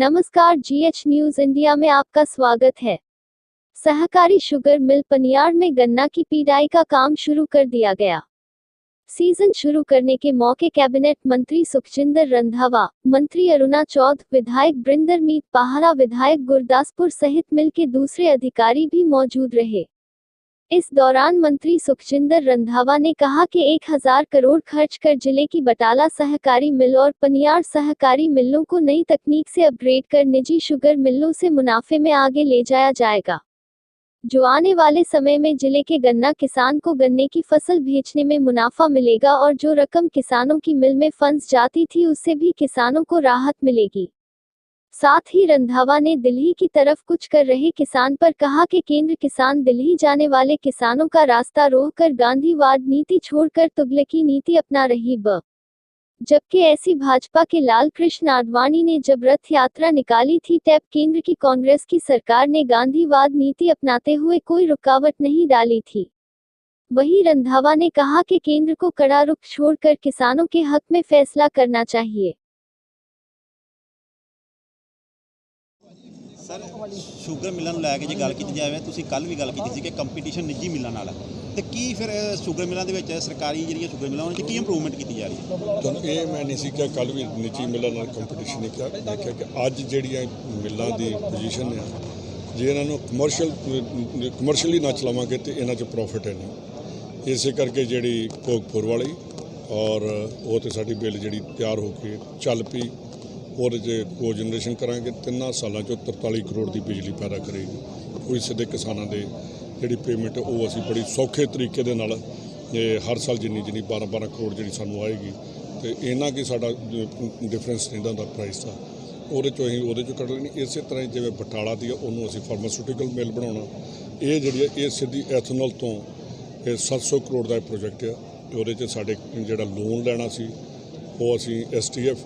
नमस्कार GH news India में आपका स्वागत है। सहकारी शुगर मिल पनियार में गन्ना की पीडाई का काम शुरू कर दिया गया। सीज़न शुरू करने के मौके कैबिनेट मंत्री सुखजिंदर रंधावा, मंत्री अरुणा चौध, विधायक बृंदर मीत पहाड़ा विधायक गुरदासपुर सहित मिल के दूसरे अधिकारी भी मौजूद रहे। इस दौरान मंत्री सुखजिंदर रंधावा ने कहा कि एक हज़ार करोड़ खर्च कर ज़िले की बटाला सहकारी मिल और पनियार सहकारी मिलों को नई तकनीक से अपग्रेड कर निजी शुगर मिलों से मुनाफे में आगे ले जाया जाएगा। जो आने वाले समय में ज़िले के गन्ना किसान को गन्ने की फ़सल बेचने में मुनाफा मिलेगा और जो रकम किसानों की मिल में फंस जाती थी, उससे भी किसानों को राहत मिलेगी। साथ ही रंधावा ने दिल्ली की तरफ़ कुछ कर रहे किसान पर कहा कि केंद्र किसान दिल्ली जाने वाले किसानों का रास्ता रोक कर गांधीवाद नीति छोड़कर तुगलकी नीति अपना रही ब। जबकि ऐसी भाजपा के लाल कृष्ण आडवाणी ने जब रथ यात्रा निकाली थी तब केंद्र की कांग्रेस की सरकार ने गांधीवाद नीति अपनाते हुए कोई रुकावट नहीं डाली थी। वही रंधावा ने कहा कि केंद्र को कड़ा रुख छोड़कर किसानों के हक में फैसला करना चाहिए। ਸਰ, ਸ਼ੂਗਰ ਮਿਲਾਂ ਨੂੰ ਲੈ ਕੇ ਜੇ ਗੱਲ ਕੀਤੀ ਜਾਵੇ, ਤੁਸੀਂ ਕੱਲ ਵੀ ਗੱਲ ਕੀਤੀ ਸੀ ਕਿ ਕੰਪੀਟੀਸ਼ਨ ਨਿੱਜੀ ਮਿਲਾਂ ਨਾਲ। ਹੈ ਤੇ ਕੀ ਫਿਰ ਸ਼ੂਗਰ ਮਿਲਾਂ ਦੇ ਵਿੱਚ, ਸਰਕਾਰੀ ਜਿਹੜੀਆਂ ਸ਼ੂਗਰ ਮਿਲਾਂ ਉਹਨਾਂ 'ਚ ਕੀ ਇੰਪਰੂਵਮੈਂਟ ਕੀਤੀ ਜਾ ਰਹੀ ਹੈ? ਤੁਹਾਨੂੰ ਇਹ ਮੈਂ ਨਹੀਂ ਸੀ ਕਿ ਕੱਲ ਵੀ ਨਿੱਜੀ ਮਿੱਲਾਂ ਨਾਲ ਕੰਪੀਟੀਸ਼ਨ ਨਹੀਂ ਕਿਹਾ। ਮੈਂ ਕਿਹਾ ਕਿ ਅੱਜ ਜਿਹੜੀਆਂ ਮਿੱਲਾਂ ਦੀ ਪੋਜੀਸ਼ਨ ਹੈ ਜੇ ਇਹਨਾਂ ਨੂੰ ਕਮਰਸ਼ੀਅਲ ਕਮਰਸ਼ੀਅਲੀ ਨਾ ਚਲਾਵਾਂਗੇ ਤੇ ਇਹਨਾਂ 'ਚ ਪ੍ਰੋਫਿਟ ਹੈ ਨਹੀਂ। ਇਸੇ ਕਰਕੇ ਜਿਹੜੀ ਭੋਗਪੁਰ ਵਾਲੀ ਔਰ ਉਹ ਤੇ ਸਾਡੀ ਬਿੱਲ ਜਿਹੜੀ ਤਿਆਰ ਹੋ ਕੇ ਚੱਲ ਪਈ ਉਹਦੇ 'ਚ ਕੋ ਜਨਰੇਸ਼ਨ ਕਰਾਂਗੇ, ਤਿੰਨਾਂ ਸਾਲਾਂ 'ਚੋਂ 43 ਕਰੋੜ ਦੀ ਬਿਜਲੀ ਪੈਦਾ ਕਰੇਗੀ। ਕੋਈ ਸਿੱਧੇ ਕਿਸਾਨਾਂ ਦੇ ਜਿਹੜੀ ਪੇਮੈਂਟ ਉਹ ਅਸੀਂ ਬੜੀ ਸੌਖੇ ਤਰੀਕੇ ਦੇ ਨਾਲ, ਇਹ ਹਰ ਸਾਲ ਜਿੰਨੀ ਜਿੰਨੀ 12 12 ਕਰੋੜ ਜਿਹੜੀ ਸਾਨੂੰ ਆਏਗੀ, ਤੇ ਇਹਨਾਂ ਕੀ ਸਾਡਾ ਡਿਫਰੈਂਸ ਰਹਿੰਦਾ ਹੁੰਦਾ ਪ੍ਰਾਈਸ ਦਾ। ਉਹਦੇ ਚੋਂ ਅਸੀਂ ਉਹਦੇ ਚੋਂ ਕੱਢ ਲੈਣੀ। ਇਸੇ ਤਰ੍ਹਾਂ ਹੀ ਜਿਵੇਂ ਬਟਾਲਾ ਦੀ ਆ, ਉਹਨੂੰ ਅਸੀਂ ਫਾਰਮਾਸਿਊਟੀਕਲ ਮਿਲ ਬਣਾਉਣਾ। ਇਹ ਜਿਹੜੀ ਹੈ ਇਹ ਸਿੱਧੀ ਐਥਨੋਲ ਤੋਂ, ਇਹ 700 ਕਰੋੜ ਦਾ ਪ੍ਰੋਜੈਕਟ ਆ, ਤੇ ਉਹਦੇ 'ਚ ਸਾਡੇ ਜਿਹੜਾ ਲੋਨ ਲੈਣਾ ਸੀ, ਉਹ ਅਸੀਂ ਐਸਟੀਐਫ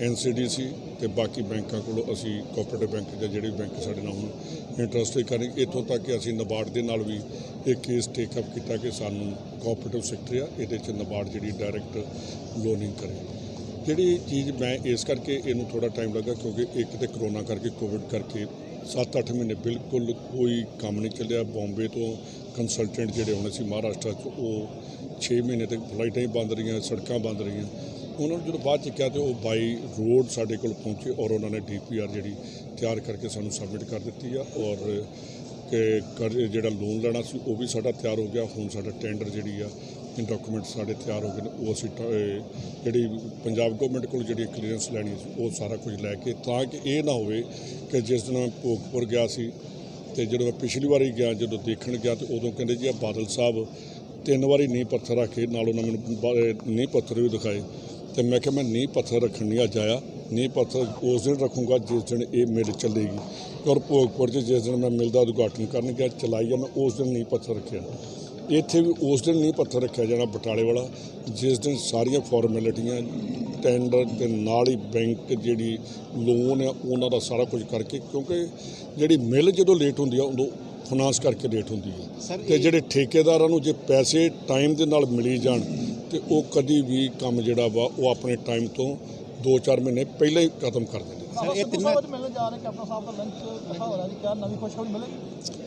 ਐਨਸੀਡੀਸੀ ਤੇ ਬਾਕੀ ਬੈਂਕਾਂ ਕੋਲੋਂ ਅਸੀਂ ਕੋਆਪਰੇਟਿਵ ਬੈਂਕ ਦੇ ਜਿਹੜੇ ਬੈਂਕ ਸਾਡੇ ਨਾਲ ਹੁਣ ਇੰਟਰਸਟ ਕਰਾਂਗੇ ਇੱਥੋਂ ਤੱਕ ਕਿ ਅਸੀਂ ਨਬਾਰਡ ਦੇ ਨਾਲ ਵੀ ਇਹ ਕੇਸ ਟੇਕ ਅਪ ਕੀਤਾ ਕਿ ਸਾਨੂੰ ਕੋਆਪਰੇਟਿਵ ਸੈਕਟਰ ਆ, ਇਹਦੇ 'ਚ ਨਬਾਰਡ ਜਿਹੜੀ ਡਾਇਰੈਕਟ ਲੋਨਿੰਗ ਕਰੇ। ਜਿਹੜੀ ਚੀਜ਼ ਮੈਂ ਇਸ ਕਰਕੇ ਇਹਨੂੰ ਥੋੜਾ ਟਾਈਮ ਲੱਗਾ ਕਿਉਂਕਿ ਇੱਕ ਤੇ ਕਰੋਨਾ ਕਰਕੇ ਕੋਵਿਡ ਕਰਕੇ 7-8 ਮਹੀਨੇ ਬਿਲਕੁਲ ਕੋਈ ਕੰਮ ਨਹੀਂ ਚੱਲਿਆ। ਬੰਬੇ ਤੋਂ ਕੰਸਲਟੈਂਟ ਜਿਹੜੇ ਹੋਣੇ ਸੀ ਮਹਾਰਾਸ਼ਟਰ 'ਚ, ਉਹ 6 ਮਹੀਨੇ ਤੱਕ ਫਲਾਈਟਾਂ ਹੀ ਬੰਦ ਰਹੀਆਂ, ਸੜਕਾਂ ਬੰਦ ਰਹੀਆਂ। ਉਹਨਾਂ ਨੂੰ ਜਦੋਂ ਬਾਅਦ ਚ ਕਿਹਾ ਤੇ ਉਹ ਬਾਈ ਰੋਡ ਸਾਡੇ ਕੋਲ ਪਹੁੰਚੇ ਔਰ ਉਹਨਾਂ ਨੇ ਡੀਪੀਆਰ ਜਿਹੜੀ ਤਿਆਰ ਕਰਕੇ ਸਾਨੂੰ ਸਬਮਿਟ ਕਰ ਦਿੱਤੀ ਆ ਔਰ ਕਿ ਕਰ ਜਿਹੜਾ ਲੋਨ ਲੈਣਾ ਸੀ ਉਹ ਵੀ ਸਾਡਾ ਤਿਆਰ ਹੋ ਗਿਆ। ਹੁਣ ਸਾਡਾ ਟੈਂਡਰ ਜਿਹੜੀ ਆ ਡਾਕੂਮੈਂਟ ਸਾਡੇ ਤਿਆਰ ਹੋ ਗਏ ਨੇ। ਉਹ ਅਸੀਂ ਟ- ਜਿਹੜੀ ਪੰਜਾਬ ਗਵਰਨਮੈਂਟ ਕੋਲ ਜਿਹੜੀ ਕਲੀਅਰੈਂਸ ਲੈਣੀ ਸੀ, ਉਹ ਸਾਰਾ ਕੁਝ ਲੈ ਕੇ ਤਾਂ ਕਿ ਇਹ ਨਾ ਹੋਵੇ ਕਿ ਜਿਸ ਦਿਨ ਮੈਂ ਭੋਗਪੁਰ ਗਿਆ ਸੀ ਤੇ ਜਦੋਂ ਮੈਂ ਪਿਛਲੀ ਵਾਰੀ ਗਿਆ, ਜਦੋਂ ਦੇਖਣ ਗਿਆ ਤੇ ਉਦੋਂ ਕਹਿੰਦੇ ਜੀ ਆ ਬਾਦਲ ਸਾਹਿਬ ਤਿੰਨ ਵਾਰੀ ਨੀਂਹ ਪੱਥਰ ਰੱਖੇ, ਨਾਲ ਉਹਨਾਂ ਮੈਨੂੰ ਨੀਂਹ ਪੱਥਰ ਵੀ ਦਿਖਾਏ। ਤੇ ਮੈਂ ਕਿਹਾ ਮੈਂ ਨੀਂਹ ਪੱਥਰ ਰੱਖਣ ਨਹੀਂ ਅੱਜ ਆਇਆ। ਨੀਂਹ ਪੱਥਰ ਉਸ ਦਿਨ ਰੱਖੂੰਗਾ ਜਿਸ ਦਿਨ ਇਹ ਮਿਲ ਚੱਲੇਗੀ। ਔਰ ਭੋਗਪੁਰ 'ਚ ਜਿਸ ਦਿਨ ਮੈਂ ਮਿਲ ਦਾ ਉਦਘਾਟਨ ਕਰਨ ਗਿਆ ਚਲਾਈ ਆ ਮੈਂ ਉਸ ਦਿਨ ਨੀਂਹ ਪੱਥਰ ਰੱਖਿਆ। ਇੱਥੇ ਵੀ ਉਸ ਦਿਨ ਨੀਂਹ ਪੱਥਰ ਰੱਖਿਆ ਜਾਣਾ ਬਟਾਲੇ ਵਾਲਾ ਜਿਸ ਦਿਨ ਸਾਰੀਆਂ ਫਾਰਮੈਲਿਟੀਆਂ ਟੈਂਡਰ ਦੇ ਨਾਲ ਹੀ ਬੈਂਕ ਜਿਹੜੀ ਲੋਨ ਆ ਉਹਨਾਂ ਦਾ ਸਾਰਾ ਕੁਝ ਕਰਕੇ ਕਿਉਂਕਿ ਜਿਹੜੀ ਮਿਲ ਜਦੋਂ ਲੇਟ ਹੁੰਦੀ ਆ ਉਦੋਂ ਫਾਈਨਾਂਸ ਕਰਕੇ ਲੇਟ ਹੁੰਦੀ ਹੈ ਤੇ ਜਿਹੜੇ ਠੇਕੇਦਾਰਾਂ ਨੂੰ ਜੇ ਪੈਸੇ ਟਾਈਮ ਦੇ ਨਾਲ ਮਿਲੀ ਜਾਣ ਤੇ ਉਹ ਕਦੀ ਵੀ ਕੰਮ ਜਿਹੜਾ ਵਾ ਉਹ ਆਪਣੇ ਟਾਈਮ ਤੋਂ 2-4 ਮਹੀਨੇ ਪਹਿਲਾਂ ਹੀ ਖਤਮ ਕਰ ਦਿੰਦੇ ਸਰ ਇਹ ਤਿੰਨਾਂ ਮਿਲਣ ਜਾ ਰਹੇ ਕੈਪਟਨ ਸਾਹਿਬ ਦਾ ਲੰਚ ਇਕੱਠਾ ਹੋ ਰਿਹਾ ਜੀ ਕਿਆ ਨਵੀਂ ਖੁਸ਼ਖਬਰੀ ਮਿਲੇਗੀ?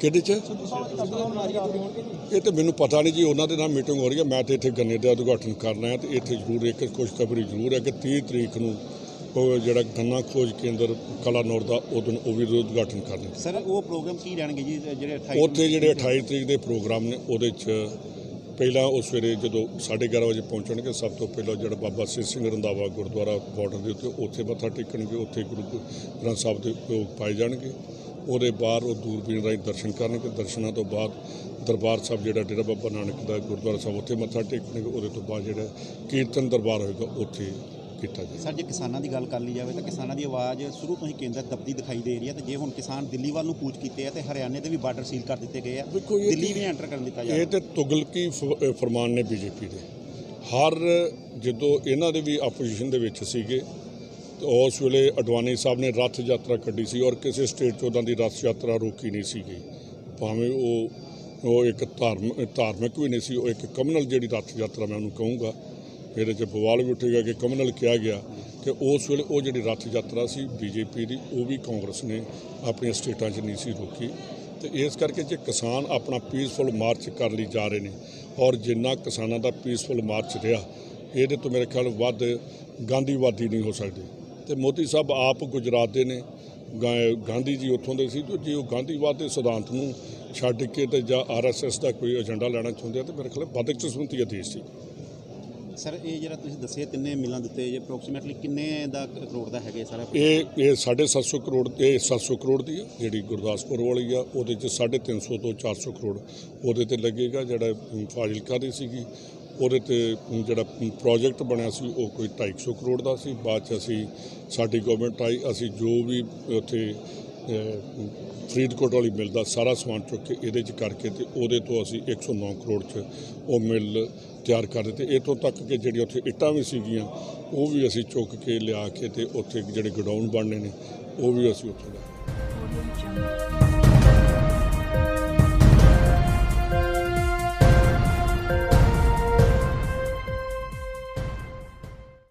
ਕਿਹਦੇ 'ਚ? ਸਾਹਿਬ ਸਾਹਿਬ ਇਹ ਤੇ ਮੈਨੂੰ ਪਤਾ ਨਹੀਂ ਜੀ ਉਹਨਾਂ ਦੇ ਨਾਲ ਮੀਟਿੰਗ ਹੋ ਰਹੀ ਹੈ। ਮੈਂ ਤੇ ਇੱਥੇ ਗੰਨੇ ਦਾ ਉਦਘਾਟਨ ਕਰਨਾ ਹੈ ਤੇ ਇੱਥੇ ਜ਼ਰੂਰ ਇੱਕ ਖੁਸ਼ਖਬਰੀ ਜ਼ਰੂਰ ਹੈ ਕਿ 30 ਤਰੀਕ ਨੂੰ ਉਹ ਜਿਹੜਾ ਗੰਨਾ ਖੋਜ ਕੇਂਦਰ ਕਲਾਨੌਰ ਦਾ ਉਦੋਂ ਉਹ ਵੀ ਉਦਘਾਟਨ ਕਰਨਾ ਸਰ ਉਹ ਪ੍ਰੋਗਰਾਮ ਕੀ ਰਹਿਣਗੇ ਜੀ ਜਿਹੜੇ 28 ਉੱਥੇ ਜਿਹੜੇ 28 ਤਰੀਕ ਦੇ ਪ੍ਰੋਗਰਾਮ ਨੇ ਉਹਦੇ 'ਚ ਪਹਿਲਾਂ ਉਹ ਸਵੇਰੇ ਜਦੋਂ 11:30 ਵਜੇ ਪਹੁੰਚਣਗੇ, ਸਭ ਤੋਂ ਪਹਿਲਾਂ ਜਿਹੜਾ ਬਾਬਾ ਸਿਰ ਸਿੰਘ ਰੰਦਾਵਾ ਗੁਰਦੁਆਰਾ ਬਾਰਡਰ ਦੇ ਉੱਤੇ ਉੱਥੇ ਮੱਥਾ ਟੇਕਣਗੇ, ਉੱਥੇ ਗੁਰੂ ਗ੍ਰੰਥ ਸਾਹਿਬ ਦੇ ਭੋਗ ਪਾਏ ਜਾਣਗੇ। ਉਹਦੇ ਬਾਅਦ ਉਹ ਦੂਰਬੀਨ ਰਾਹੀਂ ਦਰਸ਼ਨ ਕਰਨਗੇ। ਦਰਸ਼ਨਾਂ ਤੋਂ ਬਾਅਦ ਦਰਬਾਰ ਸਾਹਿਬ ਜਿਹੜਾ ਡੇਰਾ ਬਾਬਾ ਨਾਨਕ ਦਾ ਗੁਰਦੁਆਰਾ ਸਾਹਿਬ ਉੱਥੇ ਮੱਥਾ ਟੇਕਣਗੇ। ਉਹਦੇ ਤੋਂ ਬਾਅਦ ਜਿਹੜਾ ਕੀਰਤਨ ਦਰਬਾਰ ਹੋਏਗਾ, ਉੱਥੇ ਕੀਤਾ ਜਾਏਗਾ ਸਰ ਜੇ ਕਿਸਾਨਾਂ ਦੀ ਗੱਲ ਕਰ ਲਈ ਜਾਵੇ ਤਾਂ ਕਿਸਾਨਾਂ ਦੀ ਆਵਾਜ਼ ਸ਼ੁਰੂ ਤੋਂ ਹੀ ਕੇਂਦਰ ਦਬਦੀ ਦਿਖਾਈ ਦੇ ਰਹੀ ਹੈ ਤੇ ਜੇ ਹੁਣ ਕਿਸਾਨ ਦਿੱਲੀ ਵੱਲ ਨੂੰ ਕੂਚ ਕੀਤੇ ਆ ਤੇ ਹਰਿਆਣੇ ਦੇ ਵੀ ਬਾਰਡਰ ਸੀਲ ਕਰ ਦਿੱਤੇ ਗਏ ਆ ਦਿੱਲੀ ਵੀ ਐਂਟਰ ਕਰਨ ਦਿੱਤਾ ਜਾ ਇਹ ਤੇ ਤੁਗਲਕੀ ਫਰਮਾਨ ਨੇ ਬੀਜੇਪੀ ਦੇ। ਹਰ ਜਦੋਂ ਇਹਨਾਂ ਦੇ ਵੀ ਆਪੋਜੀਸ਼ਨ ਦੇ ਵਿੱਚ ਸੀਗੇ ਉਸ ਵੇਲੇ ਅਡਵਾਨੀ ਸਾਹਿਬ ਨੇ ਰੱਥ ਯਾਤਰਾ ਕੱਢੀ ਸੀ ਔਰ ਕਿਸੇ ਸਟੇਟ 'ਚ ਉਹਨਾਂ ਦੀ ਰੱਥ ਯਾਤਰਾ ਰੋਕੀ ਨਹੀਂ ਸੀਗੀ। ਭਾਵੇਂ ਉਹ ਉਹ ਇੱਕ ਧਾਰਮ ਧਾਰਮਿਕ ਵੀ ਨਹੀਂ ਸੀ ਉਹ ਇੱਕ ਕਮਨਲ ਜਿਹੜੀ ਰੱਥ ਯਾਤਰਾ ਮੈਂ ਉਹਨੂੰ ਕਹੂੰਗਾ ਇਹਦੇ 'ਚ ਬਵਾਲ ਵੀ ਉੱਠੇਗਾ ਕਿ ਕਮਨਲ ਕਿਹਾ ਗਿਆ ਕਿ ਉਸ ਵੇਲੇ ਉਹ ਜਿਹੜੀ ਰੱਥ ਯਾਤਰਾ ਸੀ ਬੀਜੇਪੀ ਦੀ, ਉਹ ਵੀ ਕਾਂਗਰਸ ਨੇ ਆਪਣੀਆਂ ਸਟੇਟਾਂ 'ਚ ਨਹੀਂ ਸੀ ਰੋਕੀ। ਤੇ ਇਸ ਕਰਕੇ ਜੇ ਕਿਸਾਨ ਆਪਣਾ ਪੀਸਫੁਲ ਮਾਰਚ ਕਰ ਲਈ ਜਾ ਰਹੇ ਨੇ ਔਰ ਜਿੰਨਾ ਕਿਸਾਨਾਂ ਦਾ ਪੀਸਫੁਲ ਮਾਰਚ ਰਿਹਾ, ਇਹਦੇ ਤੋਂ ਮੇਰੇ ਖਿਆਲ ਵੱਧ ਗਾਂਧੀਵਾਦੀ ਨਹੀਂ ਹੋ ਸਕਦੇ। ਤੇ ਮੋਦੀ ਸਾਹਿਬ ਆਪ ਗੁਜਰਾਤ ਦੇ ਨੇ, ਗਾ- ਗਾਂਧੀ ਜੀ ਉੱਥੋਂ ਦੇ ਸੀ, ਤੇ ਜੇ ਉਹ ਗਾਂਧੀਵਾਦ ਦੇ ਸਿਧਾਂਤ ਨੂੰ ਛੱਡ ਕੇ ਤੇ ਜਾਂ ਆਰਐਸਐਸ ਦਾ ਕੋਈ ਏਜੰਡਾ ਲੈਣਾ ਚਾਹੁੰਦੇ ਆ, ਤੇ ਮੇਰੇ ਖਿਆਲ ਬਦਕਿਸਮਤੀ ਹੈ ਦੇਸ਼ ਦੀ ਸਰ, ਇਹ ਜਿਹੜਾ ਤੁਸੀਂ ਦੱਸਿਆ ਤਿੰਨੇ ਮਿਲਾਂ ਦਿੱਤੇ ਜੇ ਅਪਰੋਕਸੀਮੇਟਲੀ ਕਿੰਨੇ ਦਾ ਕਰੋੜ ਦਾ ਹੈਗੇ ਸਾਰਾ ਇਹ ਇਹ 750 ਕਰੋੜ ਇਹ 700 ਕਰੋੜ ਦੀ ਆ, ਜਿਹੜੀ ਗੁਰਦਾਸਪੁਰ ਵਾਲੀ ਆ, ਉਹਦੇ ਚ 350 ਤੋਂ 400 ਕਰੋੜ ਉਹਦੇ ਤੇ ਲੱਗੇਗਾ, ਜਿਹੜਾ ਫਾਜ਼ਿਲਕਾ ਦੀ ਸੀਗੀ। ਉਹਦੇ ਤੇ ਜਿਹੜਾ ਪ੍ਰੋਜੈਕਟ ਬਣਿਆ ਸੀ, ਉਹ ਕੋਈ 250 ਕਰੋੜ ਦਾ ਸੀ। ਬਾਅਦ ਚ ਅਸੀਂ, ਸਾਡੀ ਗਵਰਨਮੈਂਟ ਆਈ, ਅਸੀਂ ਜੋ ਵੀ ਉੱਥੇ ਫਰੀਦਕੋਟ ਵਾਲੀ ਮਿਲ ਦਾ ਸਾਰਾ ਸਮਾਨ ਚੁੱਕ ਕੇ ਇਹਦੇ ਚ ਕਰਕੇ ਤੇ ਉਹਦੇ ਤੋਂ ਅਸੀਂ 109 ਕਰੋੜ ਚ ਉਹ ਮਿਲ ਤਿਆਰ ਕਰ ਦਿੱਤੇ। ਇਤੋਂ ਤੱਕ ਕਿ ਜਿਹੜੀ ਉੱਥੇ ਇੱਟਾਂ ਵੀ ਸੀਗੀਆਂ, ਉਹ ਵੀ ਅਸੀਂ ਚੁੱਕ ਕੇ ਲਿਆ ਕੇ ਤੇ ਉੱਥੇ ਜਿਹੜੇ ਗਡਾਊਨ ਬਣਨੇ ਨੇ, ਉਹ ਵੀ ਅਸੀਂ ਉੱਥੇ ਲਿਆ